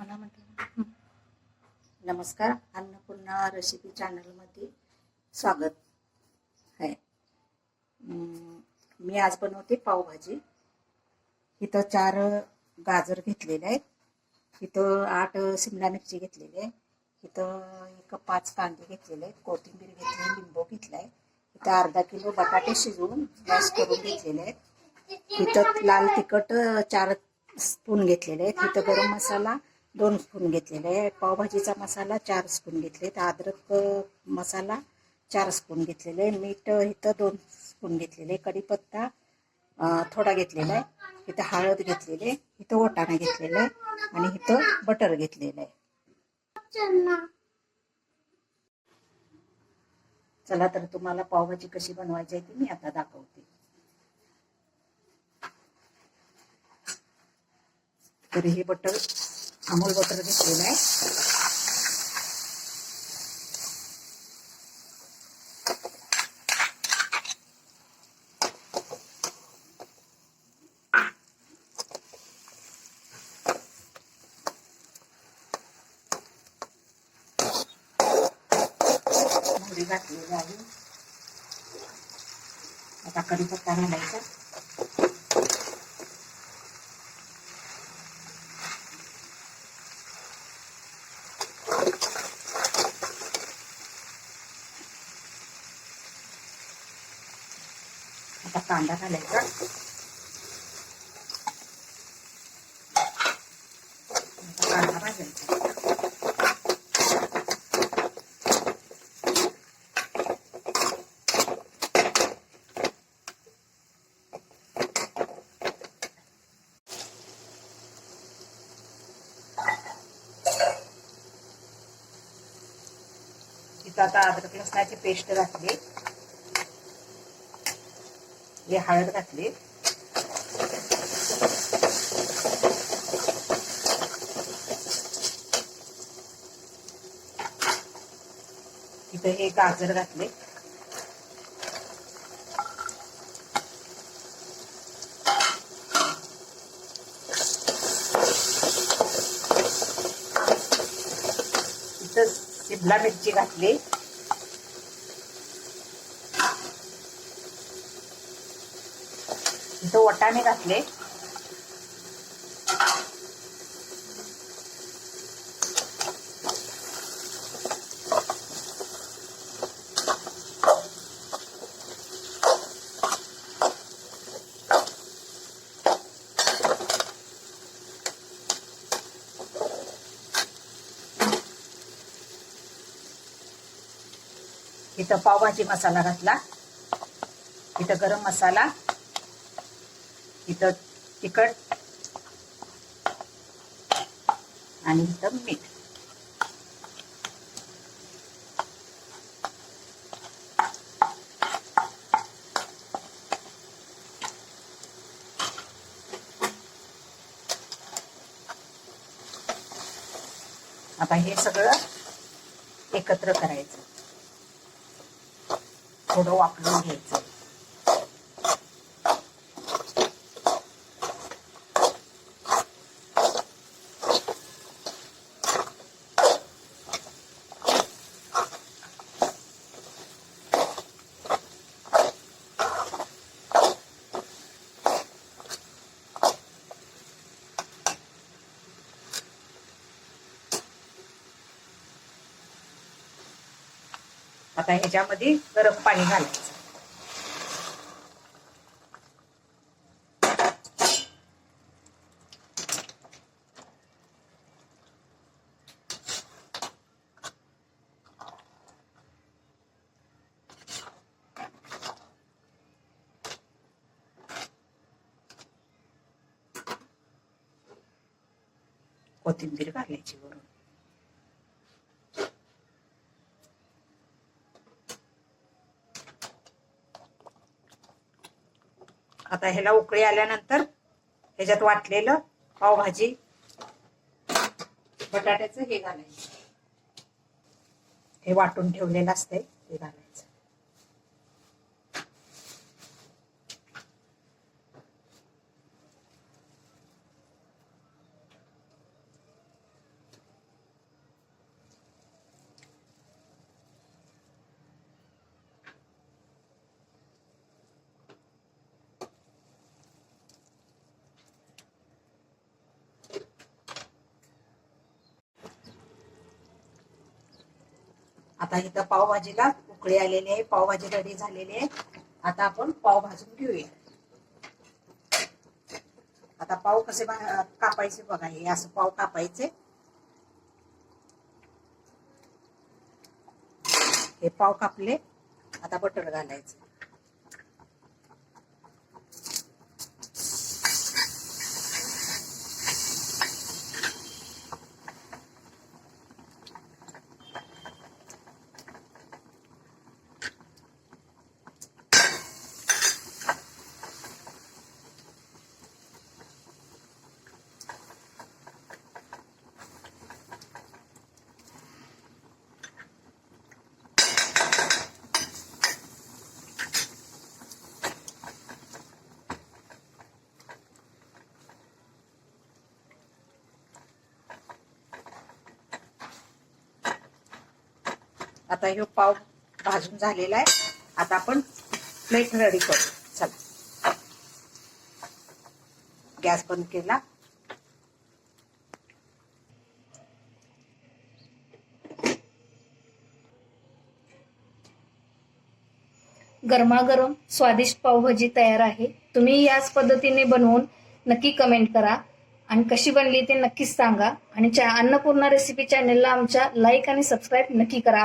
मला म्हटलं नमस्कार अन्नपूर्णा रेसिपी चॅनलमध्ये स्वागत आहे. मी आज बनवते पावभाजी. इथं चार गाजर घेतलेले आहेत. इथं आठ शिमला मिरची घेतलेली आहे. इथं एक पाच कांदे घेतलेले आहेत. कोथिंबीर घेतली लिंबू घेतला आहे. इथं अर्धा किलो बटाटे शिजवून गॅस करून घेतलेले आहेत. इथं लाल तिखट चार स्पून घेतलेले आहेत. इथं गरम मसाला दोन स्पून घेतलेले आहे. पावभाजीचा मसाला चार स्पून घेतले अद्रक मसाला चार स्पून घेतलेले आहे. मीठ इथं दोन स्पून घेतलेले कढीपत्ता थोडा घेतलेला आहे. इथं हळद घेतलेले इथं वटाणा घेतलेला आहे. आणि इथं बटर घेतलेलं आहे. चला तर तुम्हाला पावभाजी कशी बनवायची आहे ती मी आता दाखवते. तर हे बटर अमूल बटर घेतलेलं आहे मोहरी घातलेली आहे आता कढीपत्ता घालायचा आता कांदा घालायचा आता कांदा भाजायचा आता अद्रक लसणाची पेस्ट घातली. हे हळद घातली. तिथं हे गाजर घातले. शिमला मिरची घातली. तो वटाणे घातले. इथं पावभाजी मसाला घातला. इथं गरम मसाला. इथं तिखट आणि इथं मीठ. आता हे सगळं एकत्र करायचं. थोडं वापरून घ्यायचं. आता ह्याच्यामध्ये गरम पाणी घालायचं. कोथिंबीर घालायची वरून. आता ह्याला उकळी आल्यानंतर ह्याच्यात वाटलेलं पावभाजी बटाट्याचं हे घालायचं. हे वाटून ठेवलेलं असतंय ते घालायचं. आता इथं पावभाजीला उकळी आलेली आहे पावभाजी रेडी झालेली आहे. आता आपण पाव भाजून घेऊया. आता पाव कसे कापायचे बघा हे असं पाव कापायचे. हे पाव कापले आता बटर घालायचं. आता हे पाव भाजून झालेला आहे. आता आपण प्लेट रेडी करू. चला. गॅस बंद केला. गरमागरम स्वादिष्ट पावभाजी तयार आहे. तुम्ही याच पद्धतीने बनवून नक्की कमेंट करा. आणि कशी बनली ते नक्कीच सांगा. आणि च्या अन्नपूर्णा रेसिपी चॅनेलला आमच्या लाईक आणि सबस्क्राईब नक्की करा.